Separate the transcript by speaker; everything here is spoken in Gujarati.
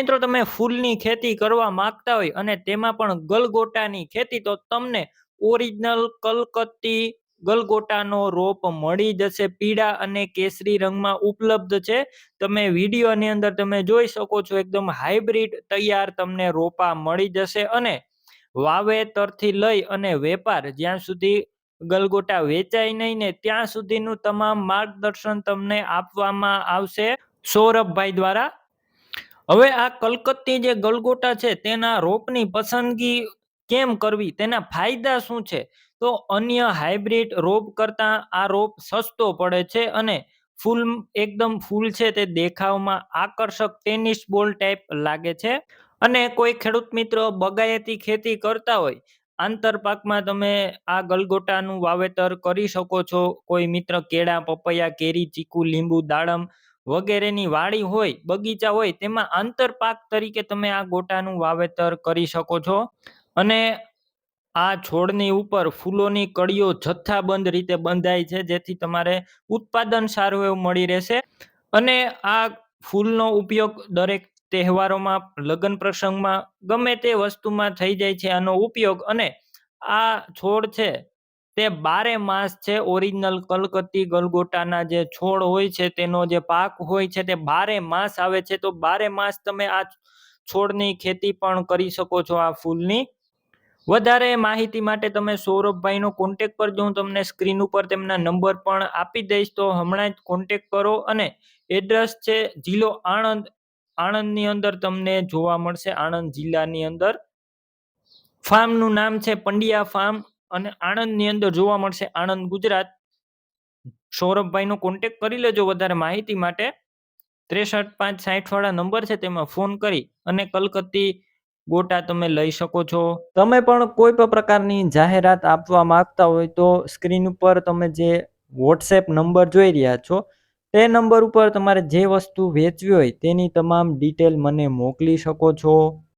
Speaker 1: મિત્રો, તમે ફૂલની ખેતી કરવા માંગતા હોય અને તેમાં પણ ગલગોટાની ખેતી, તો તમને ઓરિજિનલ કલકત્તી ગલગોટાનો રોપ મળી જશે. પીળા અને કેસરી રંગમાં ઉપલબ્ધ છે. તમે વિડીયોની અંદર તમે જોઈ શકો છો, એકદમ હાઇબ્રિડ તૈયાર તમને રોપા મળી જશે અને વાવેતરથી લઈ અને વેપાર જ્યાં સુધી ગલગોટા વેચાય નહીં ને ત્યાં સુધીનું તમામ માર્ગદર્શન તમને આપવામાં આવશે. સૌરભભાઈ દ્વારા હવે આ કલકત્તી જે ગલગોટા છે, તેના રોપની પસંદગી કેમ કરવી? તેના ફાયદા શું છે? તો અન્ય હાઇબ્રિડ રોપ કરતાં આ રોપ સસ્તો પડે છે અને ફૂલ એકદમ ફૂલ છે તે દેખાવમાં આકર્ષક ટેનિસ બોલ ટાઈપ લાગે છે. અને કોઈ ખેડૂત મિત્ર બગાયતી ખેતી કરતા હોય આંતરપાકમાં તમે આ ગલગોટાનું વાવેતર કરી શકો છો. કોઈ મિત્ર કેળા, પપૈયા, કેરી, ચીકુ, લીંબુ, દાડમ વગેરેની વાડી હોય, બગીચા હોય, તેમાં આંતરપાક તરીકે તમે આ ગોટાનું વાવેતર કરી શકો છો. અને આ છોડની ઉપર ફૂલોની કળીઓ જથ્થાબંધ રીતે બંધાય છે, જેથી તમારે ઉત્પાદન સારું એવું મળી રહેશે. અને આ ફૂલનો ઉપયોગ દરેક તહેવારોમાં, લગ્ન પ્રસંગમાં ગમે તે વસ્તુમાં થઈ જાય છે, આનો ઉપયોગ. અને આ છોડ છે તે બારે માસ છે. ઓરિજિનલ કલકત્તી ગલગોટાના જે છોડ હોય છે, તેનો જે પાક હોય છે, તે બારે માસ આવે છે. તો બારે માસ તમે આ છોડની ખેતી પણ કરી શકો છો આ ફૂલની. વધારે માહિતી માટે તમે સૌરભભાઈનો કોન્ટેક કરજો હું તમને સ્ક્રીન ઉપર તેમના નંબર પણ આપી દઈશ, તો હમણાં જ કોન્ટેક કરો અને એડ્રેસ છે જિલ્લો આણંદ, આણંદની અંદર તમને જોવા મળશે. આણંદ જિલ્લાની અંદર. ફાર્મનું નામ છે પંડિયા ફાર્મ અને આણંદની અંદર જોવા મળશે આણંદ ગુજરાત. સૌરભભાઈનો કોન્ટેક કરી લેજો વધારે માહિતી માટે. ત્રેસઠ પાંચ સાઠ વાળા નંબર છે તેમાં ફોન કરી અને કલકત્તી ગોટા તમે લઈ શકો છો. તમે પણ કોઈ પણ પ્રકારની જાહેરાત આપવા માંગતા હોય તો સ્ક્રીન ઉપર તમે જે વોટ્સએપ નંબર જોઈ રહ્યા છો, તે નંબર ઉપર તમારે જે વસ્તુ વેચવી હોય તેની તમામ ડિટેલ મને મોકલી શકો છો.